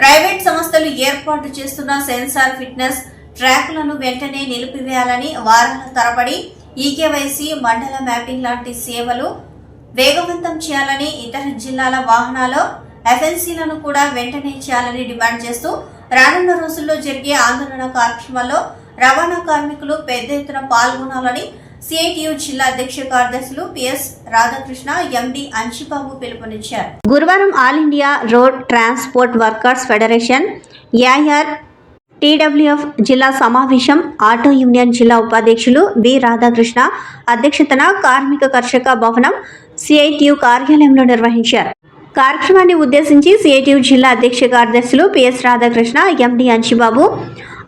Private సంస్థలు ఏర్పాటు చేస్తున్న సెన్సార్ ఫిట్నెస్ ట్రాక్లను వెంటనే నిలిపివేయాలని వారాల తరబడి ఈకేవైసీ మండల మ్యాపింగ్ లాంటి సేవలు వేగవంతం చేయాలని ఇతర జిల్లాల వాహనాలు ఎఫ్ఎన్సీలను కూడా వెంటనే చేయాలని డిమాండ్ చేస్తూ రానున్న రోజుల్లో జరిగే ఆందోళన కార్యక్రమాల్లో రవాణా కార్మికులు పెద్ద ఎత్తున పాల్గొనాలని సిఐటియు జిల్లా అధ్యక్ష కార్యదర్శులు పిఎస్ రాధాకృష్ణ ఎండి అంశిబాబు పిలుపునిచ్చారు. గురువారం all India road transport workers federation AR TWF జిల్లా సమావేశం ఆటో యూనియన్ జిల్లా ఉపాధ్యక్షులు బి రాధాకృష్ణ అధ్యక్షతన కార్మిక కర్షక భవనం సిఐటియు కార్యాలయంలో నిర్వహించారు. కార్యక్రమాన్ని ఉద్దేశించి సిఐటియు జిల్లా అధ్యక్ష కార్యదర్శులు PS Radhakrishna MD Amshibabu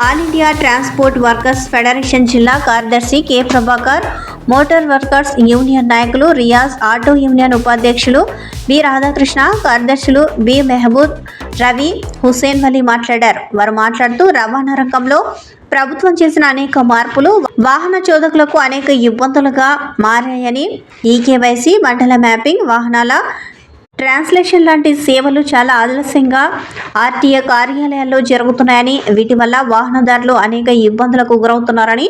all India transport workers federation జిల్లా కార్యదర్శి K. Prabhakar motor workers union నాయకులు రియాజ్ ఆటో యూనియన్ ఉపాధ్యక్షులు బి. రాధాకృష్ణ కార్యదర్శులు బి. మెహబూబ్ రవి హుసేన్ వలీ మాట్లాడారు. వారు మాట్లాడుతూ రవాణా రంగంలో ప్రభుత్వం చేసిన అనేక మార్పులు వాహన చోదకులకు అనేక ఇబ్బందులుగా మారాయని ఈకేవైసీ మండల మ్యాపింగ్ వాహనాల ట్రాన్స్లేషన్ లాంటి సేవలు చాలా ఆలస్యంగా ఆర్టీఏ కార్యాలయాల్లో జరుగుతున్నాయని వీటి వల్ల వాహనదారులు అనేక ఇబ్బందులకు గురవుతున్నారని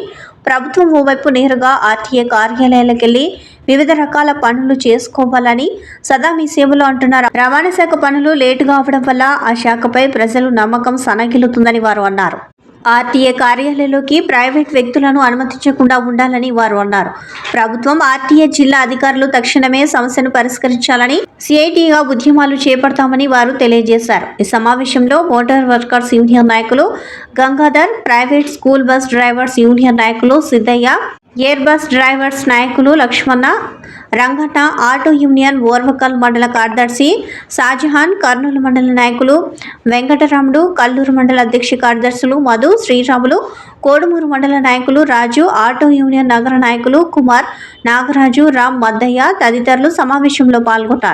ప్రభుత్వం ఓవైపు నేరుగా ఆర్టీఏ కార్యాలయాలకు వెళ్ళి వివిధ రకాల పనులు చేసుకోవాలని సదా మీ సేవలు అంటున్నారు. రవాణా శాఖ పనులు లేటుగా అవడం వల్ల ఆ శాఖపై ప్రజలు నమ్మకం సనగిలుతుందని వారు అన్నారు. ఆర్టీఏ కార్యాలయంలోకి ప్రైవేట్ వ్యక్తులను అనుమతించకుండా ఉండాలని వారు అన్నారు. ప్రభుత్వం ఆర్టీఏ జిల్లా అధికారులు తక్షణమే సమస్యను పరిష్కరించాలని సిఐటిగా ఉద్యమాలు చేపడతామని వారు తెలియజేశారు. ఈ సమావేశంలో మోటార్ వర్కర్స్ యూనియన్ నాయకులు Gangadhar private school bus drivers union నాయకులు సిద్ధయ్య ఎయిర్ బస్ డ్రైవర్స్ నాయకులు లక్ష్మణ రంగన్న ఆటో యూనియన్ ఓర్వకల్ మండల కార్యదర్శి షాజహాన్ కర్నూలు మండల నాయకులు వెంకటరాముడు కల్లూరు మండల అధ్యక్ష కార్యదర్శులు మధు శ్రీరాములు కోడుమూరు మండల నాయకులు రాజు ఆటో యూనియన్ నగర నాయకులు కుమార్ నాగరాజు రామ్ మద్దయ్య తదితరులు సమావేశంలో పాల్గొన్నారు